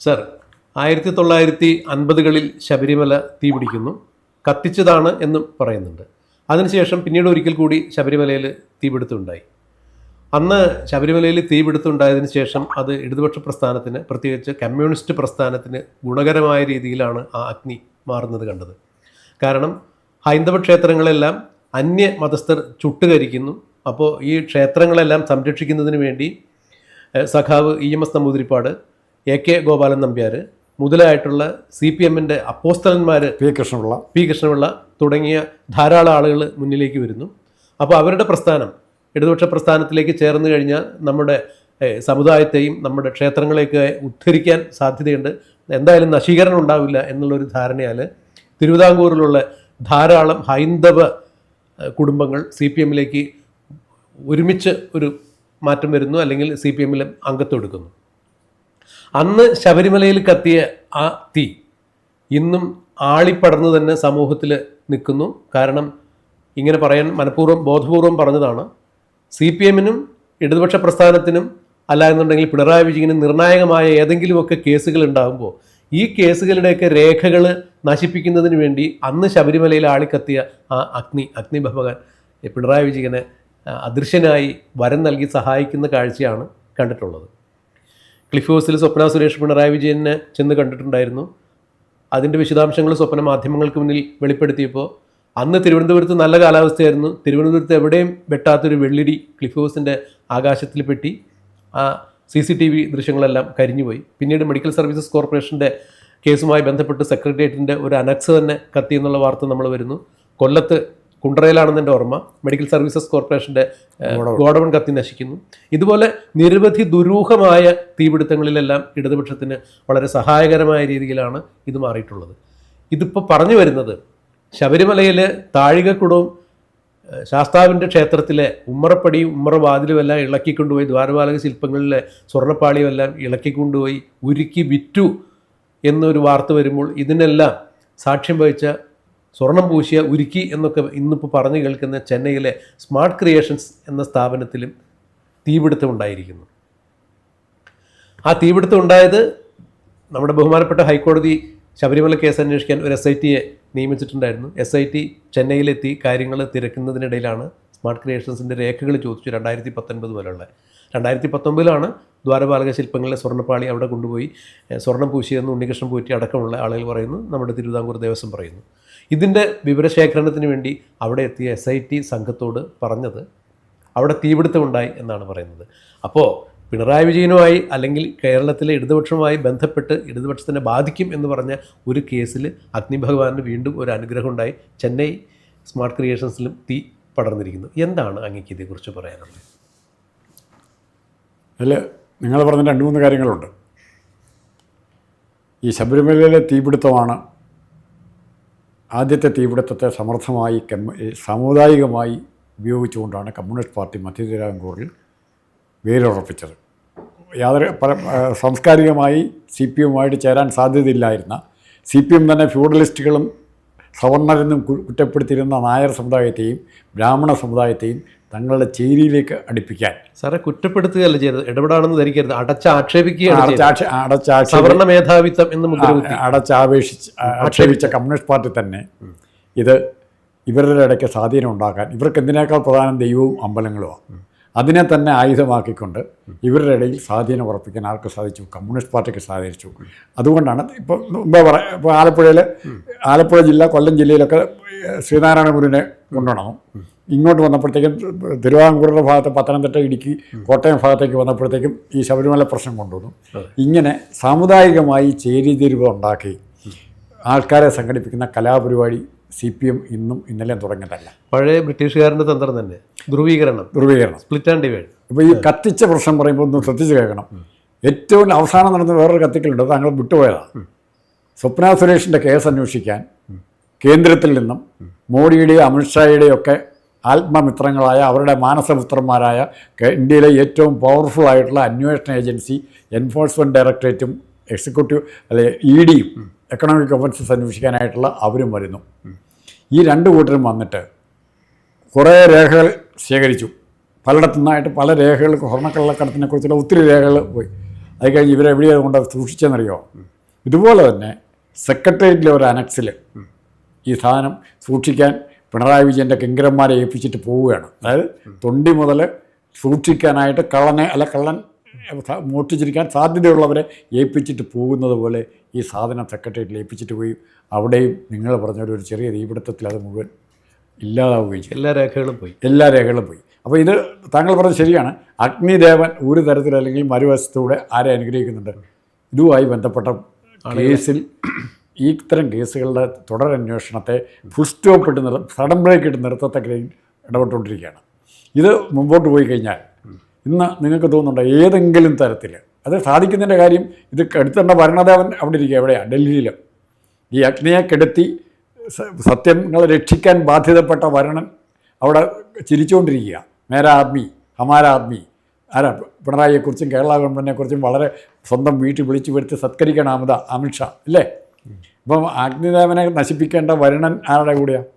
Sir ആയിരത്തി തൊള്ളായിരത്തി അൻപതുകളിൽ ശബരിമല തീപിടിക്കുന്നു കത്തിച്ചതാണ് എന്ന് പറയുന്നുണ്ട്. അതിനുശേഷം പിന്നീട് ഒരിക്കൽ കൂടി ശബരിമലയിൽ തീപിടുത്തമുണ്ടായി അന്ന് ശബരിമലയിൽ തീപിടുത്തമുണ്ടായതിനു ശേഷം അത് ഇടതുപക്ഷ പ്രസ്ഥാനത്തിന് പ്രത്യേകിച്ച് കമ്മ്യൂണിസ്റ്റ് പ്രസ്ഥാനത്തിന് ഗുണകരമായ രീതിയിലാണ് ആ അഗ്നി മാറുന്നത് കണ്ടത്. കാരണം ഹൈന്ദവ ക്ഷേത്രങ്ങളെല്ലാം അന്യ മതസ്ഥർ ചുട്ടുകരിക്കുന്നു. അപ്പോൾ ഈ ക്ഷേത്രങ്ങളെല്ലാം സംരക്ഷിക്കുന്നതിന് വേണ്ടി സഖാവ് E M S Namboodiripad A K Gopalan Nambiar മുതലായിട്ടുള്ള C P എമ്മിന്റെ അപ്പോസ്തലന്മാർ പി കൃഷ്ണപിള്ള. പി കൃഷ്ണപിള്ള തുടങ്ങിയ ധാരാളം ആളുകൾ മുന്നിലേക്ക് വരുന്നു. അപ്പോൾ അവരുടെ പ്രസ്ഥാനം ഇടതുപക്ഷ പ്രസ്ഥാനത്തിലേക്ക് ചേർന്ന് കഴിഞ്ഞാൽ നമ്മുടെ സമുദായത്തെയും നമ്മുടെ ക്ഷേത്രങ്ങളെയൊക്കെ ഉദ്ധരിക്കാൻ സാധ്യതയുണ്ട്. എന്തായാലും നശീകരണം ഉണ്ടാവില്ല എന്നുള്ളൊരു ധാരണയാൽ തിരുവിതാംകൂറിലുള്ള ധാരാളം ഹൈന്ദവ കുടുംബങ്ങൾ സി പി എമ്മിലേക്ക് ഒരുമിച്ച് ഒരു മാറ്റം വരുന്നു അല്ലെങ്കിൽ സി പി എമ്മിൽ അംഗത്വം എടുക്കുന്നു. അന്ന് ശബരിമലയിൽ കത്തിയ ആ തീ ഇന്നും ആളിപ്പടർന്ന് തന്നെ സമൂഹത്തിൽ നിൽക്കുന്നു. കാരണം ഇങ്ങനെ പറയാൻ മനഃപൂർവം ബോധപൂർവം പറഞ്ഞതാണ്. സി പി എമ്മിനും ഇടതുപക്ഷ പ്രസ്ഥാനത്തിനും അല്ല എന്നുണ്ടെങ്കിൽ പിണറായി വിജയനും നിർണായകമായ ഏതെങ്കിലുമൊക്കെ കേസുകൾ ഉണ്ടാകുമ്പോൾ ഈ കേസുകളുടെയൊക്കെ രേഖകൾ നശിപ്പിക്കുന്നതിന് വേണ്ടി അന്ന് ശബരിമലയിൽ ആളിക്കത്തിയ ആ അഗ്നി അഗ്നി ഭഗവാൻ പിണറായി വിജയനെ അദൃശ്യനായി വരം നൽകി സഹായിക്കുന്ന കാഴ്ചയാണ് കണ്ടിട്ടുള്ളത്. ക്ലിഫ് ഹൗസിൽ സ്വപ്ന സുരേഷ് പിണറായി വിജയനെ ചെന്ന് കണ്ടിട്ടുണ്ടായിരുന്നു. അതിന്റെ വിശദാംശങ്ങൾ സ്വപ്ന മാധ്യമങ്ങൾക്ക് മുന്നിൽ വെളിപ്പെടുത്തിയപ്പോൾ അന്ന് തിരുവനന്തപുരത്ത് നല്ല കാലാവസ്ഥയായിരുന്നു. തിരുവനന്തപുരത്ത് എവിടെയും വെട്ടാത്തൊരു വെള്ളിടി ക്ലിഫ് ഹൗസിന്റെ ആകാശത്തിൽ പെട്ടി. ആ സി സി ടി വി ദൃശ്യങ്ങളെല്ലാം കരിഞ്ഞുപോയി. പിന്നീട് മെഡിക്കൽ സർവീസസ് കോർപ്പറേഷന്റെ കേസുമായി ബന്ധപ്പെട്ട് സെക്രട്ടേറിയറ്റിന്റെ ഒരു അനക്സ് തന്നെ കത്തി എന്നുള്ള വാർത്ത നമ്മൾ വരുന്നു. കൊല്ലത്ത് കുണ്ടറയിലാണെന്ന് എന്റെ ഓർമ്മ. മെഡിക്കൽ സർവീസസ് കോർപ്പറേഷന്റെ ഗോഡവൺ കത്തി നശിക്കുന്നു. ഇതുപോലെ നിരവധി ദുരൂഹമായ തീപിടുത്തങ്ങളിലെല്ലാം ഇടതുപക്ഷത്തിന് വളരെ സഹായകരമായ രീതിയിലാണ് ഇത് മാറിയിട്ടുള്ളത്. ഇതിപ്പോൾ പറഞ്ഞു വരുന്നത് ശബരിമലയിൽ താഴികക്കുടവും ശാസ്താവിന്റെ ക്ഷേത്രത്തിലെ ഉമ്മറപ്പടിയും ഉമ്മറവാതിലുമെല്ലാം ഇളക്കിക്കൊണ്ടുപോയി ദ്വാരപാലക ശില്പങ്ങളിലെ സ്വർണപ്പാളിയുമെല്ലാം ഇളക്കിക്കൊണ്ടുപോയി ഉരുക്കി വിറ്റു എന്നൊരു വാർത്ത വരുമ്പോൾ ഇതിനെല്ലാം സാക്ഷ്യം വഹിച്ച സ്വർണം പൂശിയ ഉരുക്കി എന്നൊക്കെ ഇന്നിപ്പോൾ പറഞ്ഞു കേൾക്കുന്ന ചെന്നൈയിലെ സ്മാർട്ട് ക്രിയേഷൻസ് എന്ന സ്ഥാപനത്തിലും തീപിടുത്തം ഉണ്ടായിരിക്കുന്നു. ആ തീപിടുത്തം ഉണ്ടായത് നമ്മുടെ ബഹുമാനപ്പെട്ട ഹൈക്കോടതി ശബരിമല കേസ് അന്വേഷിക്കാൻ ഒരു എസ് ഐ ടിയെ നിയമിച്ചിട്ടുണ്ടായിരുന്നു. എസ് ഐ ടി ചെന്നൈയിലെത്തി കാര്യങ്ങൾ തിരക്കുന്നതിനിടയിലാണ് സ്മാർട്ട് ക്രിയേഷൻസിന്റെ രേഖകൾ ചോദിച്ചു രണ്ടായിരത്തി പത്തൊൻപത് വരെയുള്ള രണ്ടായിരത്തി പത്തൊമ്പതിലാണ് ദ്വാരപാലക ശില്പങ്ങളിലെ സ്വർണപ്പാളി അവിടെ കൊണ്ടുപോയി സ്വർണം പൂശിയെന്ന് ഉണ്ണികൃഷ്ണൻ പൂറ്റി അടക്കമുള്ള ആളുകൾ പറയുന്നു നമ്മുടെ തിരുവിതാംകൂർ ദേവസ്വം പറയുന്നു. ഇതിന്റെ വിവരശേഖരണത്തിന് വേണ്ടി അവിടെ എത്തിയ എസ് ഐ ടി സംഘത്തോട് പറഞ്ഞത് അവിടെ തീപിടുത്തമുണ്ടായി എന്നാണ് പറയുന്നത്. അപ്പോൾ പിണറായി വിജയനുമായി അല്ലെങ്കിൽ കേരളത്തിലെ ഇടതുപക്ഷവുമായി ബന്ധപ്പെട്ട് ഇടതുപക്ഷത്തിനെ ബാധിക്കും എന്ന് പറഞ്ഞ ഒരു കേസിൽ അഗ്നിഭഗവാന് വീണ്ടും ഒരു അനുഗ്രഹം ഉണ്ടായി. ചെന്നൈ സ്മാർട്ട് ക്രിയേഷൻസിലും തീ പടർന്നിരിക്കുന്നു. എന്താണ് അങ്ങേക്ക് ഇതേക്കുറിച്ച് പറയാനുള്ളത്? അല്ല നിങ്ങൾ പറഞ്ഞ രണ്ട് മൂന്ന് കാര്യങ്ങളുണ്ട്. ഈ ശബരിമലയിലെ തീപിടുത്തമാണ് ആദ്യത്തെ തീപിടുത്തത്തെ സമർത്ഥമായി സാമുദായികമായി ഉപയോഗിച്ചുകൊണ്ടാണ് കമ്മ്യൂണിസ്റ്റ് പാർട്ടി മധ്യതിരാങ്കൂറിൽ വേരുറപ്പിച്ചത്. യാതൊരു പല സാംസ്കാരികമായി സി പി എമ്മുമായിട്ട് ചേരാൻ സാധ്യതയില്ലായിരുന്ന സി പി എം തന്നെ ഫ്യൂഡലിസ്റ്റുകളും സവർണരെന്നും കുറ്റപ്പെടുത്തിയിരുന്ന നായർ സമുദായത്തെയും ബ്രാഹ്മണ സമുദായത്തെയും തങ്ങളുടെ ചേരിയിലേക്ക് അടുപ്പിക്കാൻ. സാറെ കുറ്റപ്പെടുത്തുകയല്ല ചെയ്തത്. ഇടപെടാണെന്ന് ധരിക്കരുത്. അടച്ച ആക്ഷേപിക്കുകയാണ് മേധാവിത്വം എന്ന് അടച്ചാപേക്ഷിച്ച് ആക്ഷേപിച്ച കമ്മ്യൂണിസ്റ്റ് പാർട്ടി തന്നെ ഇത് ഇവരുടെ ഇടയ്ക്ക് സ്വാധീനം ഉണ്ടാക്കാൻ ഇവർക്ക് എന്തിനേക്കാൾ പ്രധാനം ദൈവവും അമ്പലങ്ങളുമാണ് അതിനെ തന്നെ ആയുധമാക്കിക്കൊണ്ട് ഇവരുടെ ഇടയിൽ സ്വാധീനം ഉറപ്പിക്കാൻ ആർക്ക് സാധിച്ചു? കമ്മ്യൂണിസ്റ്റ് പാർട്ടിക്ക് സാധിച്ചു. അതുകൊണ്ടാണ് ഇപ്പോൾ മുമ്പേ പറ ഇപ്പോൾ ആലപ്പുഴയിൽ ആലപ്പുഴ ജില്ല കൊല്ലം ജില്ലയിലൊക്കെ ശ്രീനാരായണ ഗുരുവിനെ കൊണ്ടുവന്നു ഇങ്ങോട്ട് വന്നപ്പോഴത്തേക്കും തിരുവിതാംകൂറിന്റെ ഭാഗത്ത് പത്തനംതിട്ട ഇടുക്കി കോട്ടയം ഭാഗത്തേക്ക് വന്നപ്പോഴത്തേക്കും ഈ ശബരിമല പ്രശ്നം കൊണ്ടുവന്നു. ഇങ്ങനെ സാമുദായികമായി ചേരിതിരിവ് ഉണ്ടാക്കി ആൾക്കാരെ സംഘടിപ്പിക്കുന്ന കലാപരിപാടി സി പി എം ഇന്നും ഇന്നലെ തുടങ്ങിയതല്ല പഴയ ബ്രിട്ടീഷുകാരന്റെ തന്ത്രം തന്നെ ധ്രുവീകരണം ധ്രുവീകരണം. സ്പ്ലിറ്റ് ആൻഡ് ഡിവൈഡ് ഇപ്പോൾ ഈ കത്തിച്ച പ്രശ്നം പറയുമ്പോൾ ഒന്ന് ശ്രദ്ധിച്ച് കേൾക്കണം. ഏറ്റവും അവസാനം നടന്ന വേറൊരു കത്തിക്കലുണ്ട് താങ്കൾ വിട്ടുപോയതാണ്. സ്വപ്ന സുരേഷിന്റെ കേസ് അന്വേഷിക്കാൻ കേന്ദ്രത്തിൽ നിന്നും മോഡിയുടെയും അമിത്ഷായുടെയും ഒക്കെ ആത്മമിത്രങ്ങളായ അവരുടെ മാനസപുത്രന്മാരായ ഇന്ത്യയിലെ ഏറ്റവും പവർഫുൾ ആയിട്ടുള്ള അന്വേഷണ ഏജൻസി എൻഫോഴ്സ്മെന്റ് ഡയറക്ടറേറ്റും എക്സിക്യൂട്ടീവ് അല്ലെ ഇ ഡിയും എക്കണോമിക് ഒഫൻസസ് അന്വേഷിക്കാനായിട്ടുള്ള അവരും വരുന്നു. ഈ രണ്ട് കൂട്ടരും വന്നിട്ട് കുറേ രേഖകൾ ശേഖരിച്ചു. പലയിടത്തു നിന്നായിട്ട് പല രേഖകൾ സ്വർണക്കള്ളക്കടത്തിനെ കുറിച്ചുള്ള ഒത്തിരി രേഖകൾ പോയി. അത് കഴിഞ്ഞ് ഇവരെവിടെയാണ് കൊണ്ട് സൂക്ഷിച്ചെന്നറിയോ? ഇതുപോലെ തന്നെ സെക്രട്ടേറിയറ്റിലെ ഒരു അനക്സിൽ ഈ സാധനം സൂക്ഷിക്കാൻ പിണറായി വിജയന്റെ കിങ്കരന്മാരെ ഏൽപ്പിച്ചിട്ട് പോവുകയാണ്. അതായത് തൊണ്ടി മുതൽ സൂക്ഷിക്കാനായിട്ട് കള്ളനെ അല്ല കള്ളൻ മോഷ്ടിച്ചിരിക്കാൻ സാധ്യതയുള്ളവരെ ഏൽപ്പിച്ചിട്ട് പോകുന്നത് പോലെ ഈ സാധനം സെക്രട്ടേറിയറ്റിൽ ഏൽപ്പിച്ചിട്ട് പോയി. അവിടെയും നിങ്ങൾ പറഞ്ഞ ഒരു ചെറിയ തീപിടുത്തത്തിൽ അത് മുഴുവൻ ഇല്ലാതാവുകയും ചെയ്തു. എല്ലാ രേഖകളും പോയി. എല്ലാ രേഖകളും പോയി. അപ്പോൾ ഇത് താങ്കൾ പറഞ്ഞത് ശരിയാണ്. അഗ്നിദേവൻ ഒരു തരത്തിൽ അല്ലെങ്കിൽ മറുവശത്തൂടെ ആരെ അനുഗ്രഹിക്കുന്നുണ്ട്? ഇതുമായി ബന്ധപ്പെട്ട കേസിൽ ഈ ഇത്തരം കേസുകളുടെ തുടരന്വേഷണത്തെ ഫുൾ സ്റ്റോപ്പ് ഇട്ട് നിർ സഡൻ ബ്രേക്ക് ഇട്ട് നിർത്തത്തക്ക ഇടപെട്ടുകൊണ്ടിരിക്കുകയാണ്. ഇത് മുമ്പോട്ട് പോയി കഴിഞ്ഞാൽ ഇന്ന് നിങ്ങൾക്ക് തോന്നുന്നുണ്ടോ ഏതെങ്കിലും തരത്തിൽ? അത് സാധിക്കുന്നതിന്റെ കാര്യം ഇത് കെടുത്തേണ്ട ഭരണദേവൻ അവിടെ ഇരിക്കുക എവിടെയാണ് ഡൽഹിയിൽ ഈ അഗ്നിയെ കെടുത്തി സത്യങ്ങളെ രക്ഷിക്കാൻ ബാധ്യതപ്പെട്ട വരണൻ അവിടെ ചിരിച്ചുകൊണ്ടിരിക്കുക. മേരാ ആദ്മി ഹമാര ആദ്മി. ആരാ? പിണറായിയെക്കുറിച്ചും കേരള ഗവൺമെന്റിനെക്കുറിച്ചും വളരെ സ്വന്തം വീട്ടിൽ വിളിച്ചു വരുത്തി സത്കരിക്കണം അമിത അമിത്ഷാ അല്ലേ അപ്പം അഗ്നിദേവനെ നശിപ്പിക്കേണ്ട വരുണൻ ആരുടെ കൂടെയാണ്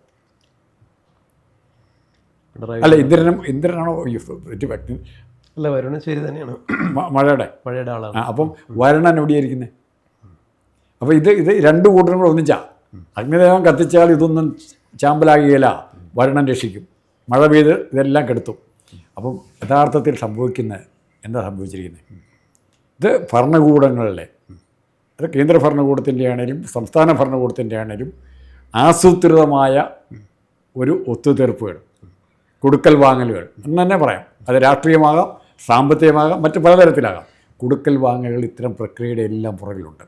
അല്ല ഇന്ദ്രനും ഇന്ദ്രനാണോ? തെറ്റി അല്ല വരുണൻ ശരി തന്നെയാണ്. മഴയുടെ. മഴയുടെ ആളാണ്. അപ്പം വരുണൻ എവിടെയായിരിക്കുന്നത് അപ്പോൾ ഇത് ഇത് രണ്ട് കൂട്ടരും കൂടെ ഒന്നിച്ചാ. അഗ്നിദേവൻ കത്തിച്ചാൽ ഇതൊന്നും ചാമ്പലാകുകയില്ല. വരുണൻ രക്ഷിക്കും. മഴ പെയ്ത് ഇതെല്ലാം കെടുത്തും. അപ്പം യഥാർത്ഥത്തിൽ സംഭവിക്കുന്നത് എന്താ സംഭവിച്ചിരിക്കുന്നത് ഇത് ഭരണകൂടങ്ങളിലെ അത് കേന്ദ്ര ഭരണകൂടത്തിന്റെ ആണേലും സംസ്ഥാന ഭരണകൂടത്തിന്റെ ആണേലും ആസൂത്രിതമായ ഒരു ഒത്തുതീർപ്പുകൾ കൊടുക്കൽ വാങ്ങലുകൾ. എന്ന് തന്നെ പറയാം. അത് രാഷ്ട്രീയമാകാം സാമ്പത്തികമാകാം മറ്റ് പലതരത്തിലാകാം. കൊടുക്കൽ വാങ്ങലുകൾ ഇത്തരം പ്രക്രിയയുടെ എല്ലാം പുറകിലുണ്ട്.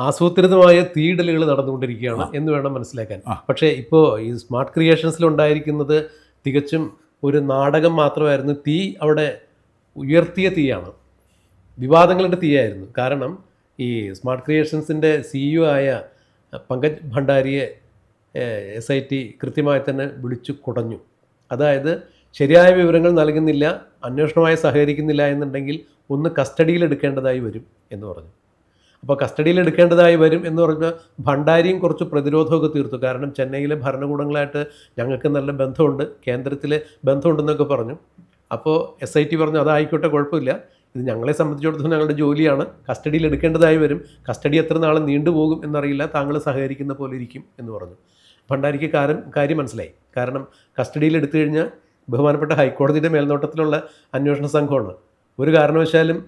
ആസൂത്രിതമായ തീയിടലുകൾ നടന്നുകൊണ്ടിരിക്കുകയാണ് എന്ന് വേണം മനസ്സിലാക്കാൻ. പക്ഷേ ഇപ്പോൾ ഈ സ്മാർട്ട് ക്രിയേഷൻസിൽ ഉണ്ടായിരിക്കുന്നത് തികച്ചും ഒരു നാടകം മാത്രമായിരുന്നു. തീ അവിടെ ഉയർത്തിയ തീയാണ്. വിവാദങ്ങളുടെ തീയായിരുന്നു. കാരണം ഈ സ്മാർട്ട് ക്രിയേഷൻസിന്റെ സിഇഒ ആയ പങ്കജ് ഭണ്ഡാരിയെ എസ് ഐ ടി കൃത്യമായി തന്നെ വിളിച്ചു കുടഞ്ഞു. അതായത് ശരിയായ വിവരങ്ങൾ നൽകുന്നില്ല അന്വേഷണമായി സഹകരിക്കുന്നില്ല എന്നുണ്ടെങ്കിൽ ഒന്ന് കസ്റ്റഡിയിൽ എടുക്കേണ്ടതായി വരും എന്ന് പറഞ്ഞു. അപ്പോൾ കസ്റ്റഡിയിൽ എടുക്കേണ്ടതായി വരും എന്ന് പറഞ്ഞാൽ ഭണ്ഡാരിയും കുറച്ച് പ്രതിരോധമൊക്കെ തീർത്തു. കാരണം ചെന്നൈയിലെ ഭരണകൂടങ്ങളായിട്ട് ഞങ്ങൾക്ക് നല്ല ബന്ധമുണ്ട് കേന്ദ്രത്തിൽ ബന്ധമുണ്ടെന്നൊക്കെ പറഞ്ഞു. അപ്പോൾ എസ് ഐ ടി പറഞ്ഞു അതായിക്കോട്ടെ കുഴപ്പമില്ല. ഇത് ഞങ്ങളെ സംബന്ധിച്ചിടത്തോളം ഞങ്ങളുടെ ജോലിയാണ്. കസ്റ്റഡിയിൽ എടുക്കേണ്ടതായി വരും. കസ്റ്റഡി എത്ര നാൾ നീണ്ടുപോകും എന്നറിയില്ല. താങ്കൾ സഹകരിക്കുന്ന പോലെ ഇരിക്കും എന്ന് പറഞ്ഞു. ഭണ്ഡാരിക്ക് കാര്യം കാര്യം മനസ്സിലായി. കാരണം കസ്റ്റഡിയിൽ എടുത്തു കഴിഞ്ഞാൽ ബഹുമാനപ്പെട്ട ഹൈക്കോടതിയുടെ മേൽനോട്ടത്തിലുള്ള അന്വേഷണ സംഘമാണ്. ഒരു കാരണവശാലും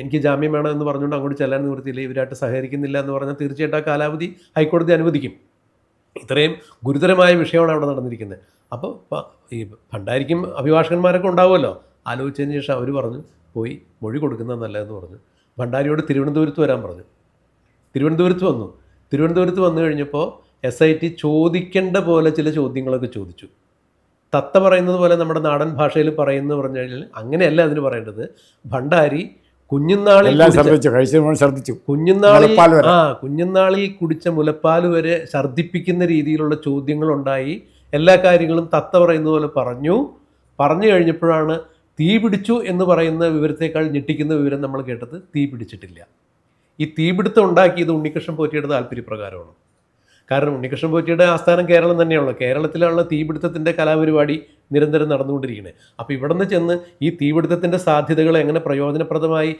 എനിക്ക് ജാമ്യം വേണം എന്ന് പറഞ്ഞുകൊണ്ട് അങ്ങോട്ട് ചെല്ലാൻ നിവൃത്തിയില്ല. ഇവരായിട്ട് സഹകരിക്കുന്നില്ല എന്ന് പറഞ്ഞാൽ തീർച്ചയായിട്ടും ആ കാലാവധി ഹൈക്കോടതി അനുവദിക്കും. ഇത്രയും ഗുരുതരമായ വിഷയമാണ് അവിടെ നടന്നിരിക്കുന്നത്. അപ്പോൾ ഈ ഭണ്ഡാരിക്കും അഭിഭാഷകന്മാരൊക്കെ ഉണ്ടാവുമല്ലോ. ആലോചിച്ചതിന് ശേഷം അവർ പറഞ്ഞു പോയി മൊഴി കൊടുക്കുന്നത് നല്ലതെന്ന് പറഞ്ഞു. ഭണ്ഡാരിയോട് തിരുവനന്തപുരത്ത് വരാൻ പറഞ്ഞു. തിരുവനന്തപുരത്ത് വന്നു. തിരുവനന്തപുരത്ത് വന്നു കഴിഞ്ഞപ്പോൾ എസ് ഐ ടി ചോദിക്കേണ്ട പോലെ ചില ചോദ്യങ്ങളൊക്കെ ചോദിച്ചു. തത്ത പറയുന്നത് പോലെ നമ്മുടെ നാടൻ ഭാഷയിൽ പറയുന്നത് പറഞ്ഞു കഴിഞ്ഞാൽ അങ്ങനെയല്ല അതിന് പറയേണ്ടത്. ഭണ്ഡാരി കുഞ്ഞുനാളിൽ ശ്രദ്ധിച്ചു കുഞ്ഞുനാളിൽ ആ കുഞ്ഞുനാളിൽ കുടിച്ച മുലപ്പാൽ വരെ ഛർദ്ദിപ്പിക്കുന്ന രീതിയിലുള്ള ചോദ്യങ്ങളുണ്ടായി. എല്ലാ കാര്യങ്ങളും തത്ത പറയുന്നത് പോലെ പറഞ്ഞു. പറഞ്ഞു കഴിഞ്ഞപ്പോഴാണ് തീ പിടിച്ചു എന്ന് പറയുന്ന വിവരത്തേക്കാൾ ഞെട്ടിക്കുന്ന വിവരം നമ്മൾ കേട്ടത് തീ പിടിച്ചിട്ടില്ല. ഈ തീപിടുത്തം ഉണ്ടാക്കിയത് ഉണ്ണികൃഷ്ണൻ പോറ്റിയുടെ താല്പര്യപ്രകാരമാണ്. കാരണം ഉണ്ണികൃഷ്ണൻ പോറ്റിയുടെ ആസ്ഥാനം കേരളം തന്നെയാണല്ലോ. കേരളത്തിലുള്ള തീപിടുത്തത്തിന്റെ കലാപരിപാടി നിരന്തരം നടന്നുകൊണ്ടിരിക്കുന്നത് അപ്പോൾ ഇവിടെ നിന്ന് ചെന്ന് ഈ തീപിടുത്തത്തിന്റെ സാധ്യതകൾ എങ്ങനെ പ്രയോജനപ്രദമായി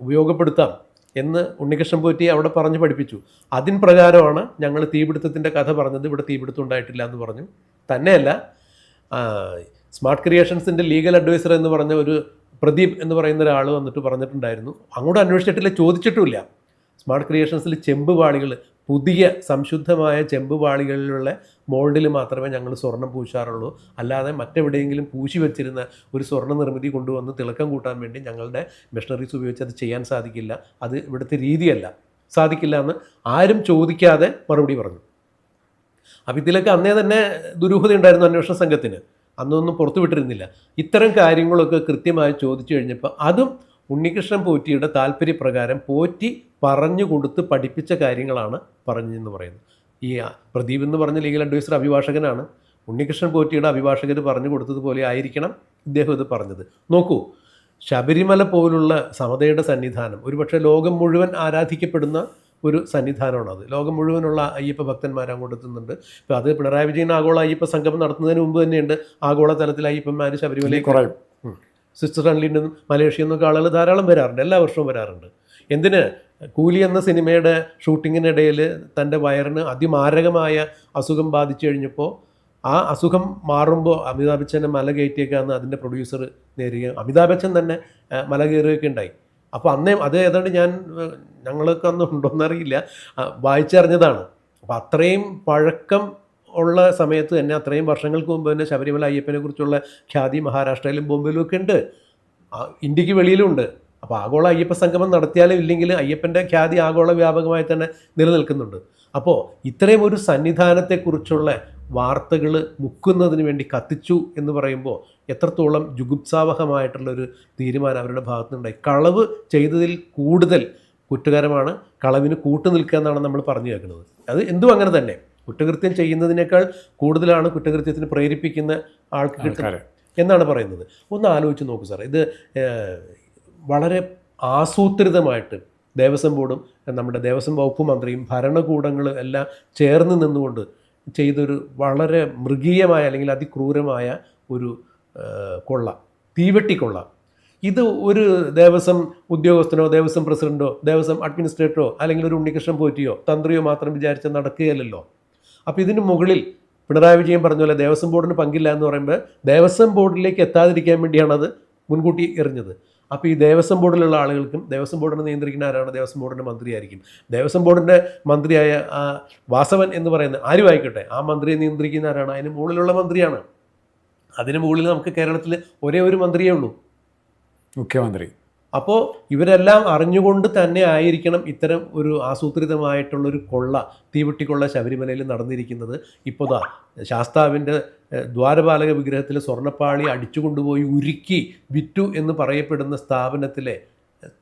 ഉപയോഗപ്പെടുത്താം എന്ന് ഉണ്ണികൃഷ്ണൻ പോറ്റി അവിടെ പറഞ്ഞ് പഠിപ്പിച്ചു. അതിൻ പ്രകാരമാണ് ഞങ്ങൾ തീപിടുത്തത്തിന്റെ കഥ പറഞ്ഞത്. ഇവിടെ തീപിടുത്തം ഉണ്ടായിട്ടില്ല എന്ന് പറഞ്ഞു. തന്നെയല്ല സ്മാർട്ട് ക്രിയേഷൻസിന്റെ ലീഗൽ അഡ്വൈസർ എന്ന് പറഞ്ഞ ഒരു പ്രദീപ് എന്ന് പറയുന്ന ഒരാൾ വന്നിട്ട് പറഞ്ഞിട്ടുണ്ടായിരുന്നു. അങ്ങോട്ട് അന്വേഷിച്ചിട്ടില്ല ചോദിച്ചിട്ടുമില്ല. സ്മാർട്ട് ക്രിയേഷൻസിൽ ചെമ്പ് പാളികൾ പുതിയ സംശുദ്ധമായ ചെമ്പ് പാളികളിലുള്ള മോൾഡിൽ മാത്രമേ ഞങ്ങൾ സ്വർണം പൂശാറുള്ളൂ. അല്ലാതെ മറ്റെവിടെയെങ്കിലും പൂശി വെച്ചിരുന്ന ഒരു സ്വർണ നിർമ്മിതി കൊണ്ടുവന്ന് തിളക്കം കൂട്ടാൻ വേണ്ടി ഞങ്ങളുടെ മെഷീനറീസ് ഉപയോഗിച്ച് അത് ചെയ്യാൻ സാധിക്കില്ല. അത് ഇവിടുത്തെ രീതിയല്ല. സാധിക്കില്ല എന്ന് ആരും ചോദിക്കാതെ മറുപടി പറഞ്ഞു. അപ്പം ഇതിലൊക്കെ അന്നേ തന്നെ ദുരൂഹത ഉണ്ടായിരുന്നു അന്വേഷണ സംഘത്തിന്. അന്നൊന്നും പുറത്തു വിട്ടിരുന്നില്ല. ഇത്തരം കാര്യങ്ങളൊക്കെ കൃത്യമായി ചോദിച്ചു കഴിഞ്ഞപ്പോൾ അതും ഉണ്ണികൃഷ്ണൻ പോറ്റിയുടെ താല്പര്യപ്രകാരം പോറ്റി പറഞ്ഞു കൊടുത്ത് പഠിപ്പിച്ച കാര്യങ്ങളാണ് പറഞ്ഞെന്ന് പറയുന്നത്. ഈ പ്രദീപ് എന്ന് പറഞ്ഞ ലീഗൽ അഡ്വൈസർ അഭിഭാഷകനാണ്. ഉണ്ണികൃഷ്ണൻ പോറ്റിയുടെ അഭിഭാഷകർ പറഞ്ഞു കൊടുത്തതുപോലെ ആയിരിക്കണം ഇദ്ദേഹം ഇത് പറഞ്ഞത്. നോക്കൂ ശബരിമല പോലുള്ള സമതയുടെ സന്നിധാനം ഒരുപക്ഷെ ലോകം മുഴുവൻ ആരാധിക്കപ്പെടുന്ന ഒരു സന്നിധാനമാണ് അത്. ലോകം മുഴുവനുള്ള അയ്യപ്പ ഭക്തന്മാർ അങ്ങോട്ട് എത്തുന്നുണ്ട്. ഇപ്പോൾ അത് പിണറായി വിജയൻ ആഗോള അയ്യപ്പ സംഗമം നടത്തുന്നതിന് മുമ്പ് തന്നെയുണ്ട്. ആഗോള തലത്തിൽ അയ്യപ്പന്മാർ ശബരിമലയിൽ കുറയും. സിസ്റ്റർ അൺലിന്റെ മലേഷ്യ എന്നൊക്കെ ആളുകൾ ധാരാളം വരാറുണ്ട്. എല്ലാ വർഷവും വരാറുണ്ട്. എന്തിന്? കൂലി എന്ന സിനിമയുടെ ഷൂട്ടിങ്ങിനിടയിൽ തന്റെ വയറിന് അതിമാരകമായ അസുഖം ബാധിച്ചു കഴിഞ്ഞപ്പോൾ ആ അസുഖം മാറുമ്പോൾ അമിതാഭ് ബച്ചനെ മല കയറ്റിയേക്കാന്ന് അതിന്റെ പ്രൊഡ്യൂസർ നേരുകയും അമിതാഭ് ബച്ചൻ തന്നെ മല കയറുകയൊക്കെ ഉണ്ടായി. അപ്പോൾ അന്നേ അത് ഏതാണ്ട് ഞാൻ ഞങ്ങൾക്ക് അന്ന് ഉണ്ടോയെന്നറിയില്ല വായിച്ചറിഞ്ഞതാണ്. അപ്പോൾ അത്രയും പഴക്കം ഉള്ള സമയത്ത് തന്നെ അത്രയും വർഷങ്ങൾക്ക് മുമ്പ് തന്നെ ശബരിമല അയ്യപ്പനെ കുറിച്ചുള്ള ഖ്യാതി മഹാരാഷ്ട്രയിലും ബോംബെയിലും ഒക്കെ ഉണ്ട്. ഇന്ത്യയ്ക്ക് വെളിയിലും ഉണ്ട് അപ്പോൾ ആഗോള അയ്യപ്പ സംഗമം നടത്തിയാലും ഇല്ലെങ്കിൽ അയ്യപ്പന്റെ ഖ്യാതി ആഗോള വ്യാപകമായി തന്നെ നിലനിൽക്കുന്നുണ്ട്. അപ്പോൾ ഇത്രയും ഒരു സന്നിധാനത്തെക്കുറിച്ചുള്ള വാർത്തകൾ മുക്കുന്നതിന് വേണ്ടി കത്തിച്ചു എന്ന് പറയുമ്പോൾ എത്രത്തോളം ജുഗുപ്സാവഹമായിട്ടുള്ളൊരു തീരുമാനം അവരുടെ ഭാഗത്തുനിന്നുണ്ടായി. കളവ് ചെയ്തതിൽ കൂടുതൽ കുറ്റകരമാണ്. കളവിന് കൂട്ടു നിൽക്കുക എന്നാണ് നമ്മൾ പറഞ്ഞു കേൾക്കുന്നത്. അത് എന്തും അങ്ങനെ തന്നെ. കുറ്റകൃത്യം ചെയ്യുന്നതിനേക്കാൾ കൂടുതലാണ് കുറ്റകൃത്യത്തിന് പ്രേരിപ്പിക്കുന്ന ആൾക്ക് കിട്ടുന്നത് എന്നാണ് പറയുന്നത്. ഒന്ന് ആലോചിച്ച് നോക്കൂ സാർ ഇത് വളരെ ആസൂത്രിതമായിട്ട് ദേവസ്വം ബോർഡും നമ്മുടെ ദേവസ്വം വകുപ്പ് മന്ത്രിയും ഭരണകൂടങ്ങൾ എല്ലാം ചേർന്ന് നിന്നുകൊണ്ട് ചെയ്തൊരു വളരെ മൃഗീയമായ അല്ലെങ്കിൽ അതിക്രൂരമായ ഒരു കൊള്ള തീവെട്ടിക്കൊള്ള ഇത് ഒരു ദേവസ്വം ഉദ്യോഗസ്ഥനോ ദേവസ്വം പ്രസിഡന്റോ ദേവസ്വം അഡ്മിനിസ്ട്രേറ്ററോ അല്ലെങ്കിൽ ഒരു ഉണ്ണികൃഷ്ണൻ പോറ്റിയോ തന്ത്രിയോ മാത്രം വിചാരിച്ച നടക്കുകയല്ലല്ലോ. അപ്പോൾ ഇതിന് മുകളിൽ പിണറായി വിജയൻ പറഞ്ഞ പോലെ ദേവസ്വം ബോർഡിന് പങ്കില്ല എന്ന് പറയുമ്പോൾ ദേവസ്വം ബോർഡിലേക്ക് എത്താതിരിക്കാൻ വേണ്ടിയാണ് അത് മുൻകൂട്ടി എറിഞ്ഞത്. അപ്പോൾ ഈ ദേവസ്വം ബോർഡിലുള്ള ആളുകൾക്കും ദേവസ്വം ബോർഡിനെ നിയന്ത്രിക്കുന്ന ആരാണ്? ദേവസ്വം ബോർഡിന്റെ മന്ത്രിയായിരിക്കും. ദേവസ്വം ബോർഡിന്റെ മന്ത്രിയായ വാസവൻ എന്ന് പറയുന്ന ആരും ആയിക്കോട്ടെ ആ മന്ത്രിയെ നിയന്ത്രിക്കുന്ന ആരാണ്? അതിന് മുകളിലുള്ള മന്ത്രിയാണ്. അതിന് മുകളിൽ നമുക്ക് കേരളത്തിൽ ഒരേ ഒരു മന്ത്രിയേ ഉള്ളൂ. മുഖ്യമന്ത്രി. അപ്പോൾ ഇവരെല്ലാം അറിഞ്ഞുകൊണ്ട് തന്നെ ആയിരിക്കണം ഇത്തരം ഒരു ആസൂത്രിതമായിട്ടുള്ളൊരു കൊള്ള തീവെട്ടിക്കൊള്ള ശബരിമലയിൽ നടന്നിരിക്കുന്നത്. ഇപ്പോൾ ദാ ശാസ്താവിന്റെ ദ്വാരപാലക വിഗ്രഹത്തിൽ സ്വർണപ്പാളി അടിച്ചുകൊണ്ടുപോയി ഉരുക്കി വിറ്റു എന്ന് പറയപ്പെടുന്ന സ്ഥാപനത്തിലെ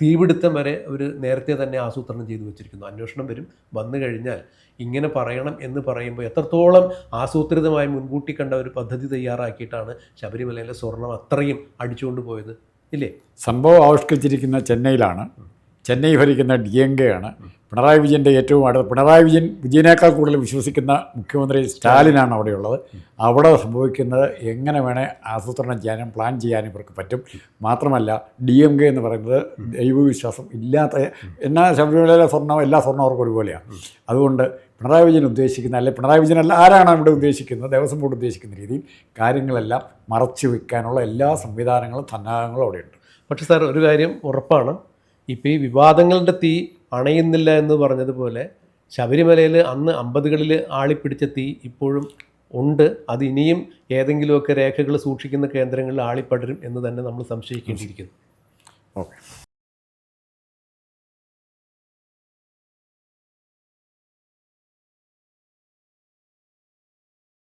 തീപിടുത്തം വരെ അവർ നേരത്തെ തന്നെ ആസൂത്രണം ചെയ്തു വെച്ചിരിക്കുന്നു. അന്വേഷണം വരും. വന്നു കഴിഞ്ഞാൽ ഇങ്ങനെ പറയണം എന്ന് പറയുമ്പോൾ എത്രത്തോളം ആസൂത്രിതമായി മുൻകൂട്ടി കണ്ട ഒരു പദ്ധതി തയ്യാറാക്കിയിട്ടാണ് ശബരിമലയിലെ സ്വർണം അത്രയും അടിച്ചുകൊണ്ട് പോയത് ഇല്ലേ? സംഭവം ആവിഷ്കരിച്ചിരിക്കുന്ന ചെന്നൈയിലാണ്. ചെന്നൈ ഭരിക്കുന്ന ഡി എം കെ ആണ് പിണറായി വിജയന്റെ ഏറ്റവും അടുത്ത പിണറായി വിജയൻ വിജയനേക്കാൾ കൂടുതൽ വിശ്വസിക്കുന്ന മുഖ്യമന്ത്രി സ്റ്റാലിനാണ് അവിടെയുള്ളത്. അവിടെ സംഭവിക്കുന്നത് എങ്ങനെ വേണേൽ ആസൂത്രണം ചെയ്യാനും പ്ലാൻ ചെയ്യാനും ഇവർക്ക് പറ്റും. മാത്രമല്ല ഡി എം കെ എന്ന് പറയുന്നത് ദൈവവിശ്വാസം ഇല്ലാത്ത എന്നാ ശബരിമലയിലെ സ്വർണം എല്ലാ സ്വർണവും അവർക്ക് ഒരുപോലെയാണ്. അതുകൊണ്ട് പിണറായി വിജയൻ ഉദ്ദേശിക്കുന്ന അല്ലെ പിണറായി വിജയൻ അല്ല ആരാണ് ഇവിടെ ഉദ്ദേശിക്കുന്നത്? ദേവസ്വം ബോർഡ് ഉദ്ദേശിക്കുന്ന രീതിയിൽ കാര്യങ്ങളെല്ലാം മറച്ചു വയ്ക്കാനുള്ള എല്ലാ സംവിധാനങ്ങളും സന്നാഹങ്ങളും അവിടെയുണ്ട്. പക്ഷേ സാർ ഒരു കാര്യം ഉറപ്പാണ്. ഇപ്പോൾ ഈ വിവാദങ്ങളുടെ തീ അണയുന്നില്ല എന്ന് പറഞ്ഞതുപോലെ ശബരിമലയിൽ അന്ന് അമ്പതുകളിൽ ആളിപ്പിടിച്ച തീ ഇപ്പോഴും ഉണ്ട്. അത് ഇനിയും ഏതെങ്കിലുമൊക്കെ രേഖകൾ സൂക്ഷിക്കുന്ന കേന്ദ്രങ്ങളിൽ ആളിപ്പടരും എന്ന് തന്നെ നമ്മൾ സംശയിക്കേണ്ടിയിരിക്കുന്നു. ഓക്കെ.